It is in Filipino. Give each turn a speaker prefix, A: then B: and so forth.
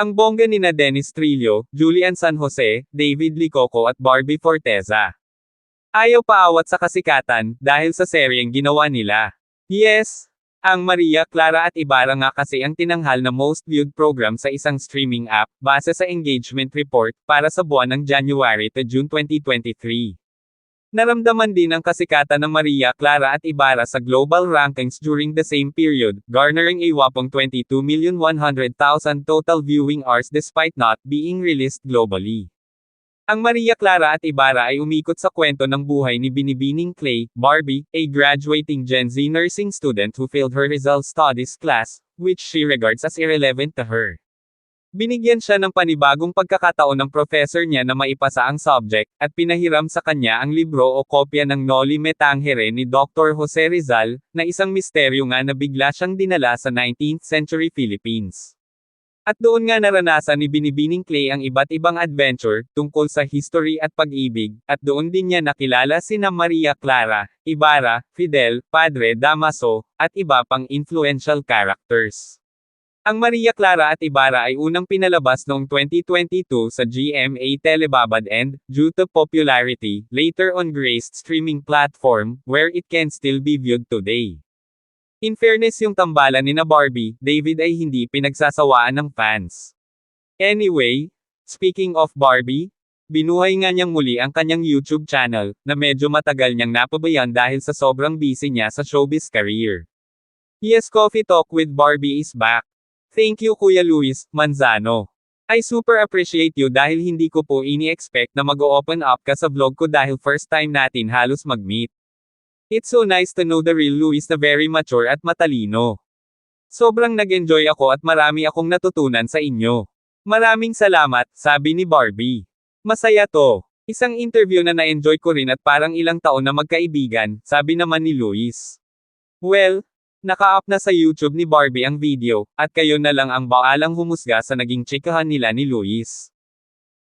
A: Ang bongga ni na Dennis Trillo, Julian San Jose, David Licoco at Barbie Forteza. Ayaw paawat sa kasikatan, dahil sa seryeng ginawa nila. Yes, ang Maria Clara at Ibarra nga kasi ang tinanghal na most viewed program sa isang streaming app, base sa engagement report, para sa buwan ng January to June 2023. Naramdaman din ang kasikatan ng Maria Clara at Ibarra sa global rankings during the same period, garnering a whopping 22,100,000 total viewing hours despite not being released globally. Ang Maria Clara at Ibarra ay umikot sa kwento ng buhay ni Binibining Clay, Barbie, a graduating Gen Z nursing student who failed her Rizal Studies class, which she regards as irrelevant to her. Binigyan siya ng panibagong pagkakataon ng professor niya na maipasa ang subject, at pinahiram sa kanya ang libro o kopya ng Noli Me Tangere ni Dr. Jose Rizal, na isang misteryo nga na bigla siyang dinala sa 19th century Philippines. At doon nga naranasan ni Binibining Clay ang iba't ibang adventure, tungkol sa history at pag-ibig, at doon din niya nakilala sina Maria Clara, Ibarra, Fidel, Padre Damaso, at iba pang influential characters. Ang Maria Clara at Ibarra ay unang pinalabas noong 2022 sa GMA Telebabad and, due to popularity, later on graced streaming platform, where it can still be viewed today. In fairness yung tambalan ni na Barbie, David ay hindi pinagsasawaan ng fans. Anyway, speaking of Barbie, binuhay nga niyang muli ang kanyang YouTube channel, na medyo matagal niyang napabayan dahil sa sobrang busy niya sa showbiz career. Yes Coffee Talk with Barbie is back. Thank you Kuya Luis Manzano. I super appreciate you dahil hindi ko po ini-expect na mag-open up ka sa vlog ko dahil first time natin halos mag-meet. It's so nice to know the real Luis na very mature at matalino. Sobrang nag-enjoy ako at marami akong natutunan sa inyo. Maraming salamat, sabi ni Barbie. Masaya to. Isang interview na na-enjoy ko rin at parang ilang taon na magkaibigan, sabi naman ni Luis. Well, naka-up na sa YouTube ni Barbie ang video, at kayo na lang ang baalang humusga sa naging chikahan nila ni Luis.